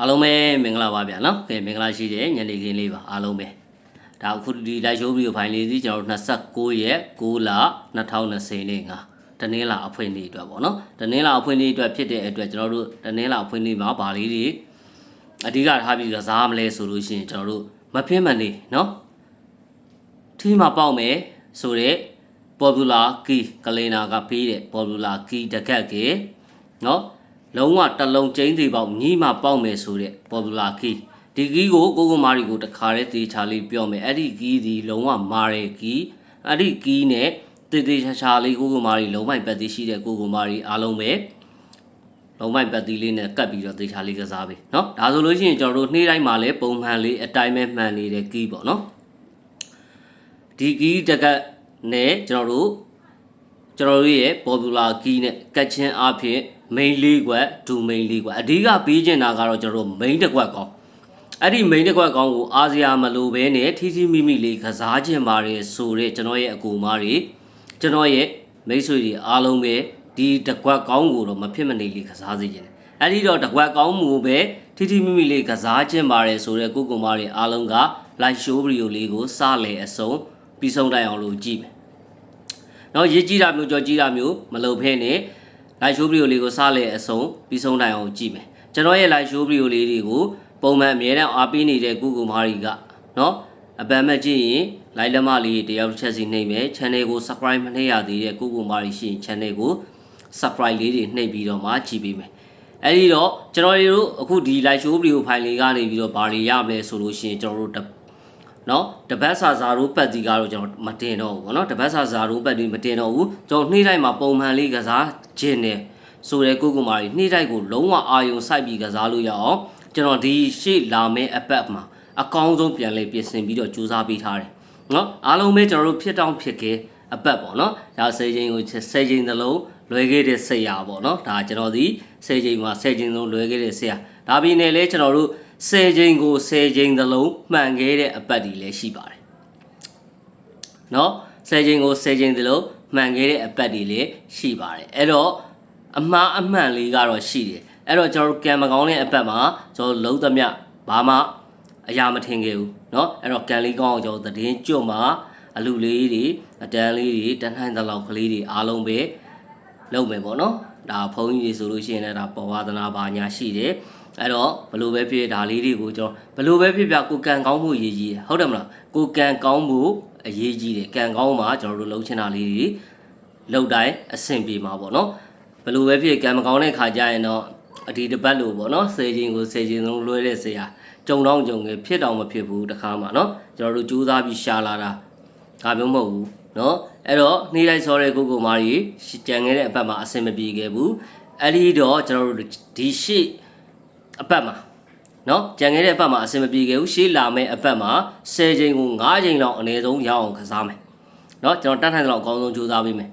အားလုံးပဲမင်္ဂလာပါဗျာနော်ကဲမင်္ဂလာရှိတဲ့ညနေခင်းလေးပါအားလုံးပဲဒါအခုဒီလိုက်ရှိုးဗီဒီယိုဖိုင်လေးစီကျွန်တော်တို့29ရက်6လ2020နေ့ငါတနင်္လာအဖွင့်နေ့အတွက်ပေါ့နော်တနင်္လာအဖွင့်နေ့အတွက်ဖြစ်တဲ့အတွက်ကျွန်တော်တို့တနင်္လာအဖွင့်နေ့မှာဗာလေးတွေအဓိကထားပြီးကစားမလဲဆိုလို့ရှိရင်ကျွန်တော်တို့မဖင်းမနေနော်ထီးမှာပေါက်မယ်ဆိုတော့ popular key ကလေးနာကပေးတဲ့ popular key တကက်ကနော် လုံးဝတစ်လုံးကျင်းသေးပေါက်ညီမှပေါက်မယ်ဆိုတဲ့ popular key ဒီ key ကိုကိုကိုမာရီကိုတခါတည်းသေချာလေးပြောမယ်အဲ့ဒီ key ဒီလုံးဝမာတဲ့ key အဲ့ဒီ key နဲ့တေးသေးချာချာလေးကိုကိုမာရီလုံးမိုက်ပတ်သေးရှိတဲ့ကိုကိုမာရီအားလုံးပဲလုံးမိုက်ပတ်သေးလေးနဲ့ကတ်ပြီးတော့သေချာလေးကစားပေးเนาะဒါဆိုလို့ရှိရင်ကျွန်တော်တို့နေ့တိုင်းမှာလည်းပုံမှန်လေးအတိုင်းပဲမှန်နေတဲ့ key ပေါ့เนาะဒီ key တကက်နဲ့ကျွန်တော်တို့ကျွန်တော်တို့ရဲ့ popular key နဲ့ကတ်ချင်းအဖြစ် main လေးကွက်ဒူ main လေးကွက်အဓိကပေးချင်တာကတော့ကျွန်တော်တို့ main တစ်ကွက်ကောင်းအဲ့ဒီ main တစ်ကွက်ကောင်းကိုအာဆီယာမလိုဘဲနဲ့ထီထီမိမိလေးကစားချင်ပါတယ်ဆိုတဲ့ကျွန်တော်ရဲ့အကူအမတွေကျွန်တော်ရဲ့မိတ်ဆွေတွေအားလုံးပဲဒီတစ်ကွက်ကောင်းကိုတော့မဖြစ်မနေလေးကစားစေချင်တယ်အဲ့ဒီတော့တစ်ကွက်ကောင်းမှုပဲထီထီမိမိလေးကစားချင်ပါတယ်ဆိုတဲ့ကိုကူမတွေအားလုံးက live show video လေးကိုစလဲအစုံပြီးဆုံးတိုင်အောင်လို့ကြည့်မယ်နော်ရေးကြည့်တာမျိုးကြောကြည့်တာမျိုးမလုပ်ဖဲနဲ့ live show video လေးကိုစလဲအဆုံးပြီးဆုံးတိုင်အောင်ကြည့်မယ်ကျွန်တော်ရဲ့ live show video လေးတွေကိုပုံမှန်အမြဲတမ်းအားပေးနေတဲ့ကုကူမာရီကနော်အပံမဲ့ကြည့်ရင် live လက်မလေးတယောက်တစ်ချက်စီနှိပ်မယ် channel ကို subscribe မနှိပ်ရသေးတဲ့ကုကူမာရီရှိရင် channel ကို subscribe လေးတွေနှိပ်ပြီးတော့မှကြည့်ပေးမယ်အဲ့ဒီတော့ကျွန်တော်တို့အခုဒီ live show video file လေးကနေပြီးတော့ဗာတွေရမလဲဆိုလို့ရှိရင်ကျွန်တော်တို့ နော်တပတ်စာစာရိုးပတ်ဒီကတော့ကျွန်တော်မတင်တော့ဘူးဗောနော်တပတ်စာစာရိုးပတ်ဒီမတင်တော့ဘူးကျွန်တော်နှိမ့်တိုင်းမှာပုံမှန်လေးကစားခြင်းတယ်ဆိုတဲ့ကိုကူမာရီနှိမ့်တိုင်းကိုလုံးဝအာယုံစိုက်ပြီးကစားလို့ရအောင်ကျွန်တော်ဒီရှေ့လာမယ့်အပတ်မှာအကောင်းဆုံးပြန်လေပြင်ဆင်ပြီးတော့ကြိုးစားပေးထားတယ်နော်အားလုံးပဲကျွန်တော်တို့ဖြစ်တောင်းဖြစ်ခဲ့အပတ်ပေါ့နော်ဒါစေချင်းကိုစေချင်းသလုံးလွယ်ခဲ့တဲ့ဆရာပေါ့နော်ဒါကျွန်တော်ဒီစေချင်းမှာစေချင်းလုံးလွယ်ခဲ့တဲ့ဆရာဒါပြီးနေလဲကျွန်တော်တို့ ဆယ်ချိန်ကိုဆယ်ချိန်သလုံးမှန်ခဲ့တဲ့အပတ်ဒီလည်းရှိပါတယ်။နော်ဆယ်ချိန်ကိုဆယ်ချိန်သလုံးမှန်ခဲ့တဲ့အပတ်ဒီလည်းရှိပါတယ်။အဲ့တော့အမှားအမှန်လေးကတော့ရှိတယ်။အဲ့တော့ကျွန်တော်တို့ကံမကောင်းတဲ့အပတ်မှာကျွန်တော်လုံးသမျှဘာမှအရာမထင်ခဲ့ဘူးเนาะအဲ့တော့ကံလေးကောင်းအောင်ကျွန်တော်သတင်းကြွမှာအလူလေးတွေအတန်းလေးတွေတန်းထိုင်းသလောက်ကလေးတွေအားလုံးပဲလုပ်မယ်ပေါ့နော်ဒါဘုန်းကြီးတွေဆိုလို့ရှိရင်လည်းဒါပေါ်ဝါသနာပါညာရှိတယ် အဲ့တော့ဘလို့ပဲဖြစ်ဒါလေးတွေကိုကျွန်တော်ဘလို့ပဲဖြစ်ပြကိုကံကောင်းမှုအရေးကြီးတယ်ဟုတ်တယ်မလားကိုကံကောင်းမှုအရေးကြီးတယ်ကံကောင်းမှာကျွန်တော်တို့လှုပ်ချင်တာလေးတွေလှုပ်တိုင်းအဆင်ပြေမှာပေါ့နော်ဘလို့ပဲဖြစ်ကံမကောင်းတဲ့ခါကျရင်တော့အဒီတပတ်လို့ပေါ့နော်စေချင်းကိုစေချင်းဆုံးလွှဲတဲ့ဆရာကြုံတော့ကြုံငယ်ဖြစ်တော့မဖြစ်ဘူးတခါမှနော်ကျွန်တော်တို့ကြိုးစားပြီးရှာလာတာဒါမျိုးမဟုတ်ဘူးနော်အဲ့တော့နှီးလိုက်စောတဲ့ကိုကိုမာရီကြံခဲ့တဲ့အပတ်မှာအဆင်မပြေခဲ့ဘူးအဲ့ဒီတော့ကျွန်တော်တို့ဒီရှေ့ အပတ်မှာနော်ကြံခဲ့တဲ့အပတ်မှာအဆင်မပြေခဲ့ဘူးရှေ့လာမယ့်အပတ်မှာ10ချိန်ကို9ချိန်လောက်အနည်းဆုံးရအောင်ကစားမယ်နော်ကျွန်တော်တတ်ထိုင်တဲ့လောက်အကောင်းဆုံးကြိုးစားပေးမယ်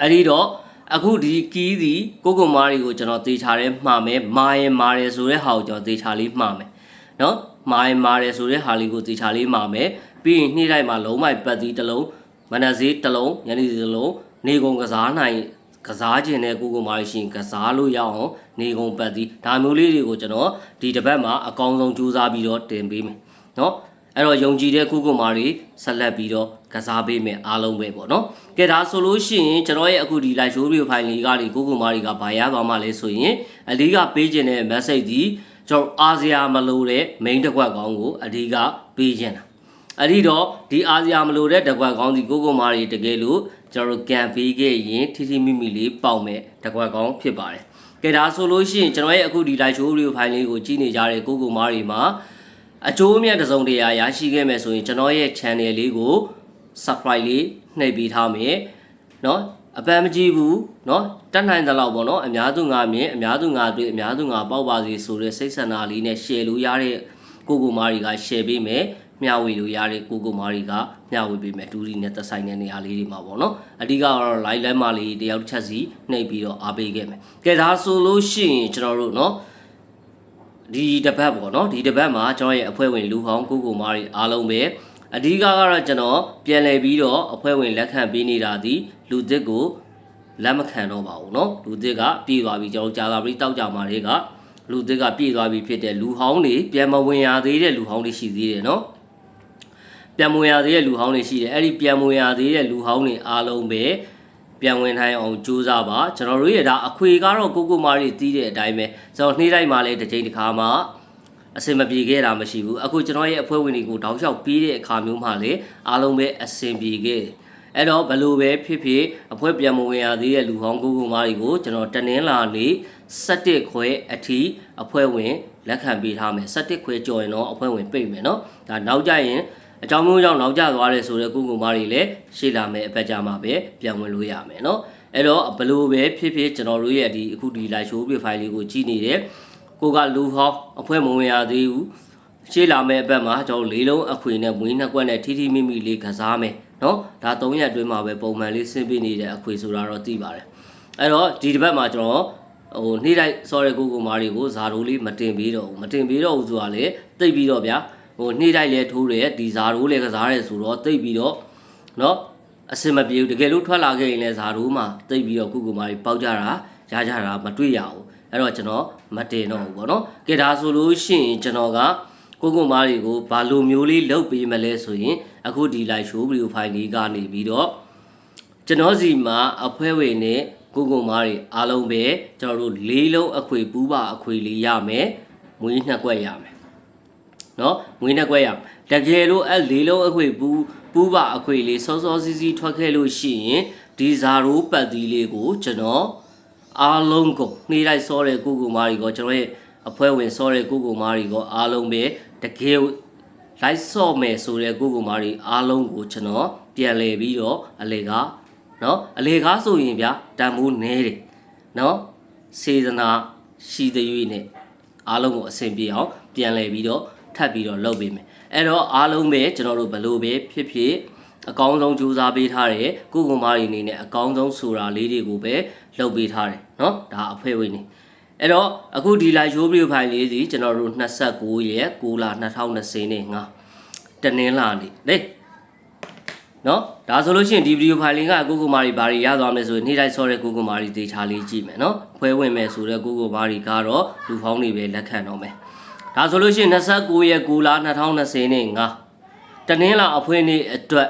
အဲ့ဒီတော့အခုဒီကီးစီကိုကိုမာရီကိုကျွန်တော်သေချာရဲမှားမယ်မာရင်မာတယ်ဆိုတဲ့ဟာကိုကျွန်တော်သေချာလေးမှားမယ်နော်မာရင်မာတယ်ဆိုတဲ့ဟာလေးကိုသေချာလေးမှားမယ်ပြီးရင်နှိမ့်လိုက်မှာလုံးမိုက်ပတ်သီးတစ်လုံးမနက်စေးတစ်လုံးညနေစေးတစ်လုံးနေကုန်ကစားနိုင်ကစားခြင်းနဲ့ကိုကိုမာရီရှင်ကစားလို့ရအောင် နေကုန်ပတ်သီးဒါမျိုးလေးတွေကိုကျွန်တော်ဒီတစ်ပတ်မှာအကောင်းဆုံးကြိုးစားပြီးတော့တင်ပေးမယ်နော်အဲ့တော့ယုံကြည်တဲ့ကုကုမာတွေဆက်လက်ပြီးတော့ကစားပေးမယ်အားလုံးပဲပေါ့နော်ကဲဒါဆိုလို့ရှိရင်ကျွန်တော်ရဲ့အခုဒီ live show video file လေးကနေကုကုမာတွေကဘာရသွားမှလဲဆိုရင်အဓိကပေးခြင်းတဲ့ message ဒီကျွန်တော်အာဆီယာမလို့တဲ့ main တစ်ခွက်ကောင်းကိုအဓိကပေးခြင်းတာအဲ့ဒီတော့ဒီအာဆီယာမလို့တဲ့တစ်ခွက်ကောင်းစီကုကုမာတွေတကယ်လို့ကျွန်တော်တို့ကံပေးခဲ့ရင်ထိထိမိမိလေးပေါက်မဲ့တစ်ခွက်ကောင်းဖြစ်ပါတယ် ကဲဒါဆိုလို့ရှိရင်ကျွန်တော်ရဲ့အခုဒီ live show video file လေးကိုကြည့်နေကြတဲ့ကုကုမာတွေမှာအကျိုးအမြတ်တစ်စုံတရာရရှိခဲ့မယ်ဆိုရင်ကျွန်တော်ရဲ့ channel လေးကို subscribe လေးနှိပ်ပေးထားမယ်เนาะအပန်းမကြည့်ဘူးเนาะတက်နိုင်သလောက်ပေါ့เนาะအများသူငါမြင်အများသူငါတွေ့အများသူငါပေါက်ပါစေဆိုတဲ့စိတ်ဆန္ဒလေးနဲ့ share လို့ရတဲ့ကိုကိုမာရီက share ပေးမယ် မျှဝေလို့ရတဲ့ကိုကိုမာရီကမျှဝေပေးမယ်ဒူရီနဲ့သက်ဆိုင်တဲ့နေရာလေးတွေမှာပေါ့เนาะအဓိကတော့ live လမ်းမလေးတယောက်တစ်ချက်စီနှိပ်ပြီးတော့အားပေးခဲ့မယ်ကဲဒါဆိုလို့ရှိရင်ကျွန်တော်တို့เนาะ ဒီတပတ်ပေါ့နော်ဒီတပတ်မှာကျွန်တော်ရဲ့အဖွဲ့ဝင်လူဟောင်းကိုကိုမားတွေအားလုံးပဲအဓိကကတော့ကျွန်တော်ပြန်လည်ပြီးတော့အဖွဲ့ဝင်လက်ခံပေးနေတာဒီလူသစ်ကိုလက်မခံတော့ပါဘူးเนาะလူသစ်ကပြည်သွားပြီကျွန်တော်ကြာလာပြီးတောက်ကြမှာတွေက လူသစ်ကပြည့်သွားပြီဖြစ်တဲ့လူဟောင်းတွေပြန်မဝင်ရသေးတဲ့လူဟောင်းတွေရှိသေးတယ်နော် ပြန်မဝင်ရသေးတဲ့လူဟောင်းတွေရှိတယ်အဲ့ဒီပြန်မဝင်ရသေးတဲ့လူဟောင်းတွေအားလုံးပဲပြန်ဝင်ထိုင်အောင်ကြိုးစားပါကျွန်တော်တို့ရဲ့ဒါအခွေကတော့ကိုကိုမာရီတီးတဲ့အတိုင်းပဲကျွန်တော်နှိမ့်လိုက်မှလည်းတစ်ချိန်တစ်ခါမှအစင်မပြေခဲ့တာမရှိဘူးအခုကျွန်တော်ရဲ့အဖွဲ့ဝင်တွေကိုတောက်လျှောက်ပြီးတဲ့အခါမျိုးမှလည်းအားလုံးပဲအစင်ပြေခဲ့တယ်အဲ့တော့ဘလို့ပဲဖြစ်ဖြစ်အဖွဲ့ပြန်မဝင်ရသေးတဲ့လူဟောင်းကိုကိုမာရီကိုကျွန်တော်တနင်္လာနေ့17ခွဲအထိအဖွဲ့ဝင်လက်ခံပေးထားမယ်17ခွဲကြော်ရင်တော့အဖွဲ့ဝင်ပိတ်မယ်နော်ဒါနောက်ကြရင် အကြောင်းမျိုးကြောင့်နောက်ကျသွားတယ်ဆိုတော့ကိုကိုမာရီလည်းရှေ့လာမယ်အပတ်ကြမှာပဲပြန်ဝင်လို့ရမယ်နော်အဲ့တော့ဘလို့ပဲဖြစ်ဖြစ်ကျွန်တော်တို့ရဲ့ဒီအခုဒီ live show ပြ file လေးကိုကြည့်နေတယ်ကိုကလူဟောင်းအဖွဲ့မဝင်ရသေးဘူးရှေ့လာမယ့်အပတ်မှာကျွန်တော်လေးလုံးအခွေနဲ့မွေးနှစ်ကွက်နဲ့ထိထိမိမိလေးကစားမယ်နော်ဒါ၃ရက်အတွင်းမှာပဲပုံမှန်လေးဆင်းပေးနေတဲ့အခွေဆိုတာတော့သိပါတယ်အဲ့တော့ဒီတစ်ပတ်မှာကျွန်တော်ဟိုနေ့တိုင်း sorry ကိုကိုမာတွေကိုဇာတိုးလေးမတင်ပေးတော့ဘူးမတင်ပေးတော့ဘူးဆိုတာလေတိတ်ပြီးတော့ဗျာ ဟိုနေ့တိုင်းလဲထိုးတယ်ဒီဇာတိုးလဲကစားတယ်ဆိုတော့တိတ်ပြီးတော့နော်အစင်မပြေဘူးတကယ်လို့ထွက်လာခဲ့ရင်လဲဇာတိုးမှာတိတ်ပြီးတော့ကိုကိုမာတွေပေါက်ကြတာရကြတာမတွေ့ရဘူးအဲ့တော့ကျွန်တော်မတင်တော့ဘူးပေါ့နော်ကဲဒါဆိုလို့ရှိရင်ကျွန်တော်ကကိုကိုမားတွေကိုဘာလိုမျိုးလေးလုပ်ပေးမလဲဆိုရင်အခုဒီ live show video file လေးကနေပြီးတော့ကျွန်တော်စီမှာအဖွဲဝင်နဲ့ကိုကိုမားတွေအားလုံးပဲကျွန်တော်တို့လေးလုံးအခွေပူးပါအခွေလေးရမယ်မွေးနှစ်ကွက်ရမယ် နော်ငွေနဲ့ကွဲရတကယ်လို့အဲ့လေးလုံးအခွေပူပူပါအခွေလေးစောစောစီးစီးထွက်ခဲ့လို့ရှိရင်ဒီဇာရိုးပတ်သီးလေးကိုကျွန်တော်အားလုံးကိုနှေးလိုက်စောတဲ့ကိုကိုမားတွေကကျွန်တော်ရဲ့အဖွဲဝင်စောတဲ့ကိုကိုမားတွေကအားလုံးပဲတကယ်လိုက်စော့မယ်ဆိုတဲ့ကိုကိုမားတွေအားလုံးကိုကျွန်တော်ပြန်လည်ပြီးတော့အလေကားနော်အလေကားဆိုရင်ဗျာတန်ဖိုးနဲတယ်နော်စေတနာရှိသေး၍နဲ့အားလုံးကိုအဆင်ပြေအောင်ပြန်လည်ပြီးတော့ ထပ်ပြီးတော့လုပ်ပေးမယ်အဲ့တော့အားလုံးပဲကျွန်တော်တို့ဘလို့ပဲဖြစ်ဖြစ်အကောင်းဆုံးကြိုးစားပေးထားတယ်ကိုကိုမားတွေအနေနဲ့အကောင်းဆုံးဆိုတာလေးတွေကိုပဲလုပ်ပေးထားတယ်เนาะဒါအဖွဲဝင်နေအဲ့တော့အခုဒီ live show video file လေးစီကျွန်တော်တို့29ရက်6လ2020နဲ့ငါတနင်္လာနေ့လေနော်ဒါဆိုလို့ရှိရင်ဒီဗီဒီယိုဖိုင်လင်ကကိုကိုမာရီဘာတွေရသွားမလဲဆိုရင်နေ့တိုင်းဆောတဲ့ကိုကိုမာရီဒေတာလေးကြည့်မယ်နော်ဖွဲဝင်မယ်ဆိုတဲ့ကိုကိုမာရီကတော့လူဖောင်းတွေပဲလက်ခံတော့မယ် ဒါဆိုလို့ရှိရင်29ရက်6လ2020နဲ့ငါတနင်္လာအဖွင့်နေ့အတွက်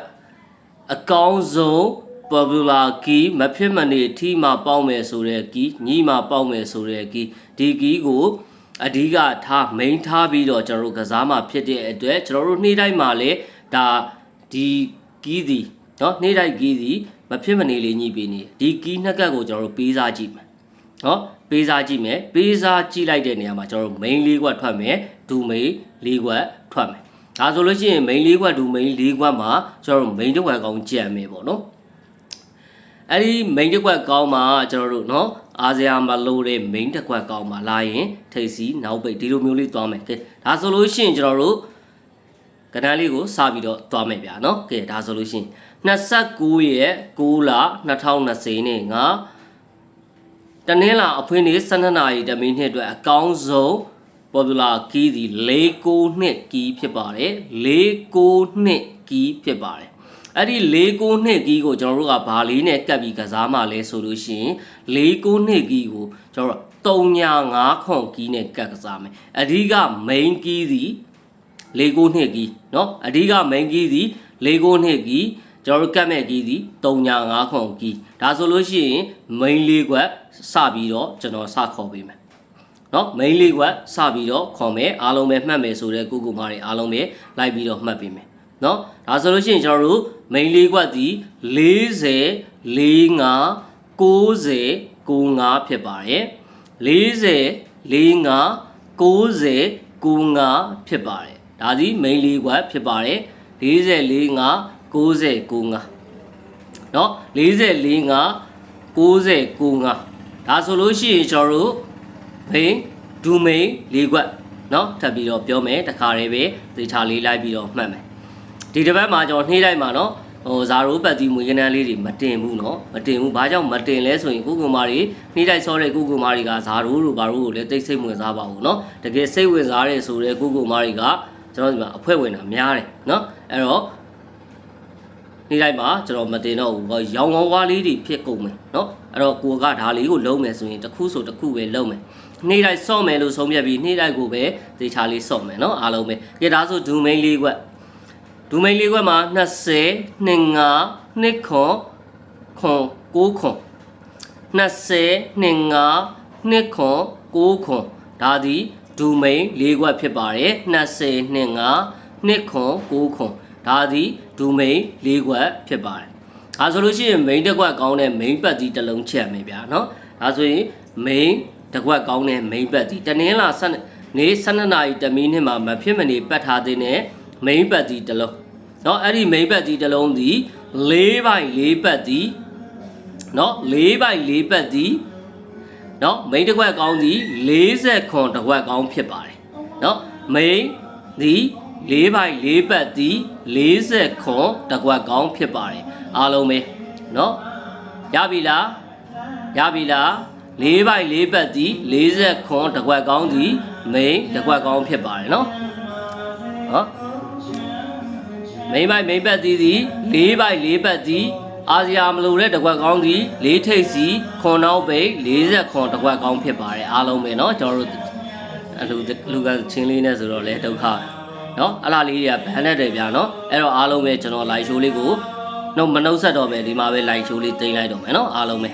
အကောင်းဆုံး popular key မဖြစ်မနေထီမှာပေါက်မယ်ဆိုတဲ့ key ညီမှာပေါက်မယ်ဆိုတဲ့ key ဒီ key ကိုအဓိကထား main ထားပြီးတော့ကျွန်တော်တို့ကစားမှာဖြစ်တဲ့အတွက်ကျွန်တော်တို့နေ့တိုင်းမှာလည်းဒါဒီ key ဒီเนาะနေ့တိုင်း key ဒီမဖြစ်မနေလေးညှိပေးနေဒီ key နှစ်ကတ်ကိုကျွန်တော်တို့ပေးစားကြည့်မယ် နော်ပေးစားကြည့်မယ်ပေးစားကြည့်လိုက်တဲ့နေရာမှာကျွန်တော်တို့ main ၄ခွက်ထွက်မယ်ဒူ main ၄ခွက်ထွက်မယ်ဒါဆိုလို့ရှိရင် main ၄ခွက်ဒူ main ၄ခွက်မှာကျွန်တော်တို့ main တစ်ခွက်ကောင်းကြံမယ်ပေါ့နော်အဲ့ဒီ main တစ်ခွက်ကောင်းမှာကျွန်တော်တို့နော်အာဆီယံမလို့တဲ့ main တစ်ခွက်ကောင်းမှာလာရင်ထိပ်စီနောက်ပိတ်ဒီလိုမျိုးလေးသွားမယ်ကဲဒါဆိုလို့ရှိရင်ကျွန်တော်တို့ကဏ္ဍလေးကိုစပြီးတော့သွားမယ်ဗျာနော်ကဲဒါဆိုလို့ရှိရင်29ရက်6လ2020နဲ့ငါ တနင်္လာအဖွင့်နေ့12နာရီတမိနစ်အတွက်အကောင်းဆုံး popular key ဒီ69နှစ် key ဖြစ်ပါတယ်69နှစ် key ဖြစ်ပါတယ်အဲ့ဒီ69နှစ် key ကိုကျွန်တော်တို့ကဘာလေးနဲ့ကပ်ပြီးကစားမှလဲဆိုလို့ရှိရင်69နှစ် key ကိုကျွန်တော်တို့305ခွန် key နဲ့ကပ်ကစားမယ်အဓိက main key ဒီ69နှစ် key เนาะအဓိက main key ဒီ69နှစ် key ကျွန်တော်တို့ကတ်မဲ့ကီးဒီ305ခွန်ကီးဒါဆိုလို့ရှိရင် main လေးကွက်စပြီးတော့ကျွန်တော်စခေါ်ပေးမယ်เนาะ main လေးကွက်စပြီးတော့ခေါ်မယ်အားလုံးပဲမှတ်မယ်ဆိုတဲ့ကုကုမာတွေအားလုံးပဲလိုက်ပြီးတော့မှတ်ပေးမယ်เนาะဒါဆိုလို့ရှိရင်ကျွန်တော်တို့ main လေးကွက်ဒီ40 45 90 95ဖြစ်ပါတယ်40 45 90 95ဖြစ်ပါတယ်ဒါဒီ main လေးကွက်ဖြစ်ပါတယ်44 5 69เนาะ44 5 69ဒါဆိုလို့ရှိရင်ကျွန်တော်တို့ဘိန်းဒူမိန်လေးကွက်เนาะထပ်ပြီးတော့ပြောမယ်တခါတည်းပဲသေချာလေးလိုက်ပြီးတော့မှတ်မယ်ဒီတစ်ပတ်မှာကျွန်တော်နှေးလိုက်မှာเนาะဟိုဇာရိုးပတ်တီမွေကနန်းလေးတွေမတင်ဘူးเนาะမတင်ဘူးဘာကြောင့်မတင်လဲဆိုရင်ကုကုမာတွေနှေးလိုက်ဆောတဲ့ကုကုမာတွေကဇာရိုးတို့ဘာရိုးကိုလည်းတိတ်ဆိတ်ဝင်စားပါဘူးเนาะတကယ်စိတ်ဝင်စားတဲ့ဆိုတဲ့ကုကုမာတွေကကျွန်တော်ဒီမှာအဖွဲဝင်တာများတယ်เนาะအဲ့တော့ နေ့တိုင်းမှာကျွန်တော်မတင်တော့ဘူးရောင်ဝါးဝါးလေးတွေဖြစ်ကုန်မယ်เนาะအဲ့တော့ကိုကဒါလေးကိုလုံးမယ်ဆိုရင်တစ်ခုဆိုတစ်ခုပဲလုံးမယ် နေ့တိုင်းစော့မယ်လို့ဆုံးဖြတ်ပြီးနေ့တိုင်းကိုပဲသေချာလေးစော့မယ်နော်အားလုံးပဲကဲဒါဆိုဒူမိန်လေးကွက်ဒူမိန်လေးကွက်မှာ20 25 2ခွန်ခွန်9ခွန်20 25 2ခွန်9ခွန်ဒါသည်ဒူမိန်လေးကွက်ဖြစ်ပါတယ်20 25 2ခွန်9ခွန် ဒါသည်ဒူမိန်လေးကွက်ဖြစ်ပါတယ်ဒါဆိုလို့ရှိရင် main တစ်ကွက်ကောင်းတဲ့ main ပတ်ကြီးတစ်လုံးချက်မယ်ဗျာเนาะဒါဆိုရင် main တစ်ကွက်ကောင်းတဲ့ main ပတ်ကြီးတနင်္လာဆက်နေ12နာရီတမီးနှစ်မှာမဖြစ်မနေပတ်ထားတဲ့ main ပတ်ကြီးတစ်လုံးเนาะအဲ့ဒီ main ပတ်ကြီးတစ်လုံးဒီ4ဘိုင်4ပတ်ဒီเนาะ4ဘိုင်4ပတ်ဒီเนาะ main တစ်ကွက်ကောင်းဒီ40ခွန်တစ်ကွက်ကောင်းဖြစ်ပါတယ်เนาะ main ဒီ 4ဘိုင်4ပတ်ဒီ40ခွန်တစ်ကွက်ကောင်းဖြစ်ပါတယ်အားလုံးပဲเนาะရပြီလားရပြီလား4ဘိုင်4ပတ်ဒီ40ခွန်တစ်ကွက်ကောင်းဒီ main တစ်ကွက်ကောင်းဖြစ်ပါတယ်เนาะဟော မိမ့်မိုက်မိမ့်ပတ်သည်သည်၄ပိုက်၄ပတ်သည်အာဆီယာမလို့တဲ့တကွက်ကောင်းသည်၄ထိပ်စီခွန်နောက်ပိတ်40ခွန်တကွက်ကောင်းဖြစ်ပါတယ်အားလုံးပဲเนาะကျွန်တော်တို့အလူလူကချင်းလေးနဲ့ဆိုတော့လေဒုက္ခ နော်အလားလေးတွေကဘန်နဲ့တယ်ဗျာနော်အဲ့တော့အားလုံးပဲကျွန်တော် live show လေးကိုနှုတ်မနှုတ်ဆက်တော့ပဲဒီမှာပဲ live show လေးတင်လိုက်တော့မယ်နော်အားလုံးပဲ